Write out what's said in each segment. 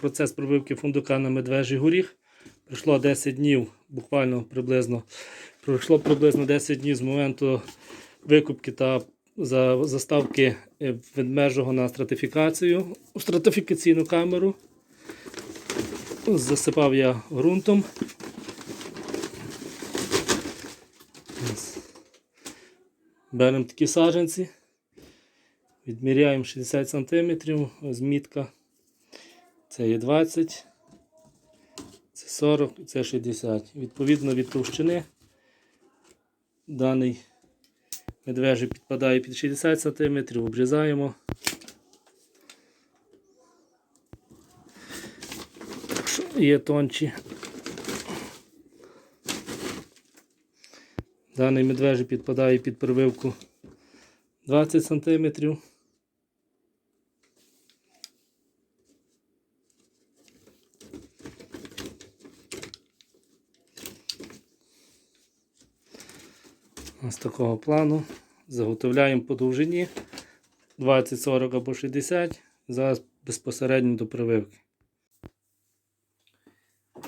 Процес пробивки фундука на медвежий горіх. Пройшло 10 днів, буквально приблизно. Пройшло приблизно 10 днів з моменту викупки та заставки е, ведмежого на стратифікацію у стратифікаційну камеру. Засипав я ґрунтом. Беремо такі саджанці. Відміряємо 60 см, ось мітка. Це є 20, це 40, і це 60. Відповідно від товщини даний медвежий підпадає під 60 см, обрізаємо. Є тончі. Даний медвежий підпадає під прививку 20 см. Ось такого плану. Заготовляємо по довжині 20, 40 або 60. Зараз безпосередньо до прививки.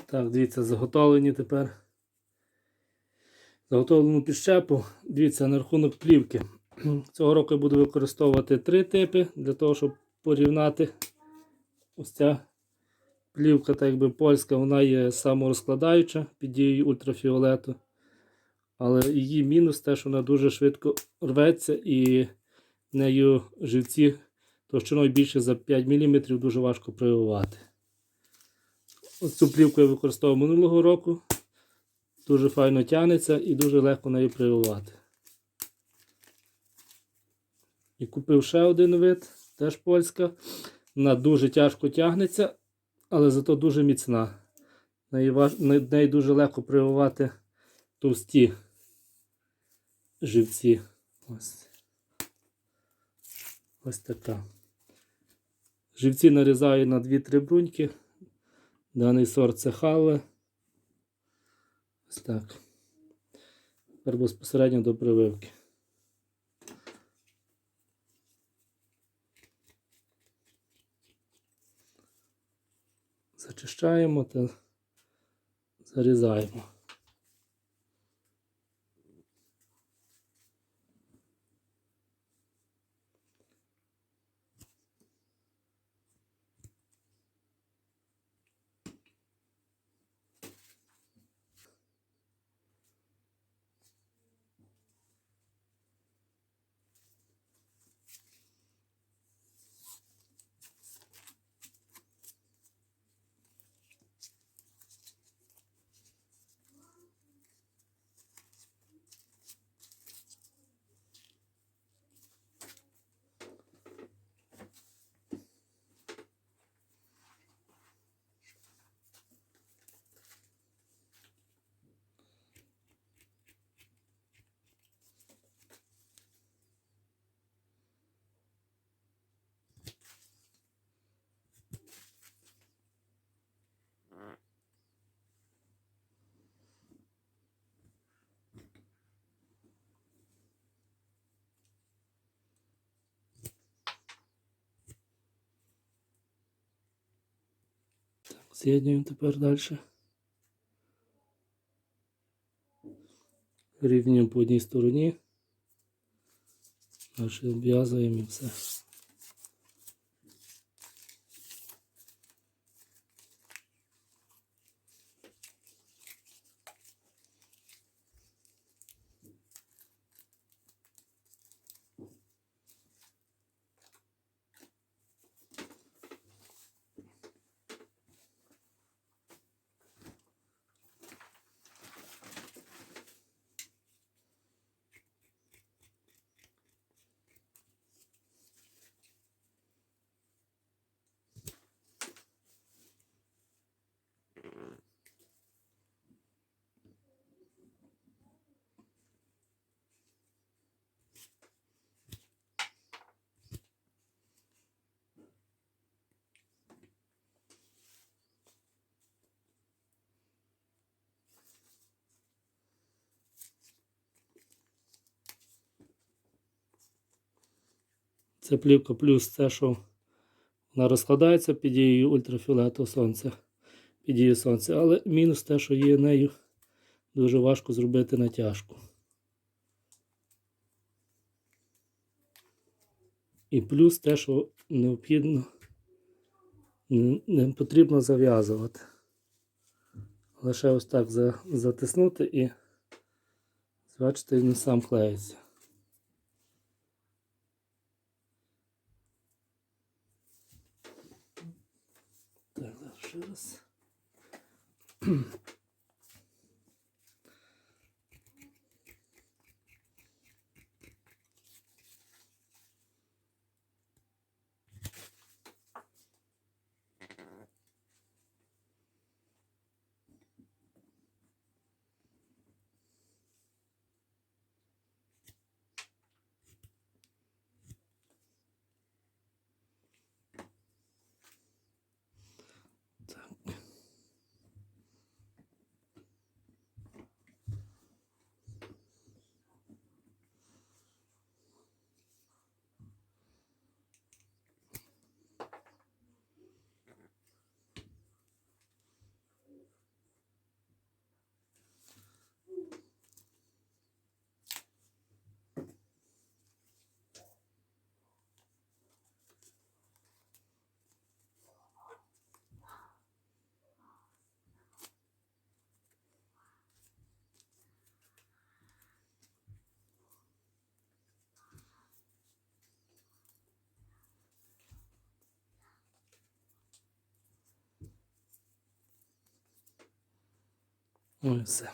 Так, дивіться, заготовлені тепер. Заготовлену підщепу. Дивіться, на рахунок плівки. Цього року я буду використовувати три типи для того, щоб порівняти. Ось ця плівка, так якби польська, вона є саморозкладаюча під дією ультрафіолету. Але її мінус те, що вона дуже швидко рветься і нею живці товщиною більше за 5 мм дуже важко прививати. Ось цю плівку я використовував минулого року. Дуже файно тягнеться і дуже легко нею прививати. І купив ще один вид, теж польська. Вона дуже тяжко тягнеться, але зато дуже міцна. Неї, важ... неї дуже легко прививати товсті живці. Ось. Ось така. Живці нарізаю на 2-3 бруньки. Даний сорт це хале. Ось так. Тепер безпосередньо до прививки. Зачищаємо та зарізаємо. З'єднуємо тепер далі. Рівнюємо по одній стороні. Наші обв'язуємо і все. Це плівка плюс це, що Вона розкладається під дією ультрафіолету сонця, під дією сонця, але мінус те, що є нею дуже важко зробити натяжку. І плюс те, що необхідно, не, не потрібно зав'язувати. Лише ось так затиснути і бачите, він сам клеїться. Так, зараз ще раз. Ось все.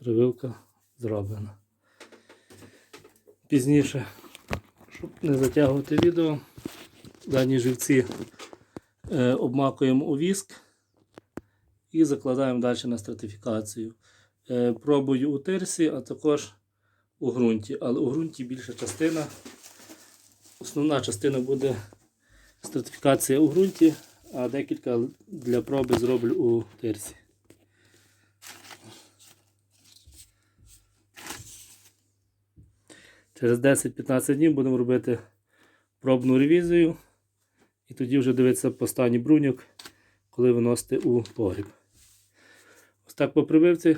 Прививка зроблена. Пізніше, щоб не затягувати відео, дані живці е, обмакуємо у віск і закладаємо далі на стратифікацію. Е, пробую у терсі, а також у ґрунті. Але у ґрунті більша частина. Основна частина буде стратифікація у ґрунті, а декілька для проби зроблю у тирсі. Через 10-15 днів будемо робити пробну ревізію. І тоді вже дивитися по стані бруньок, коли виносити у погріб. Ось так по прививці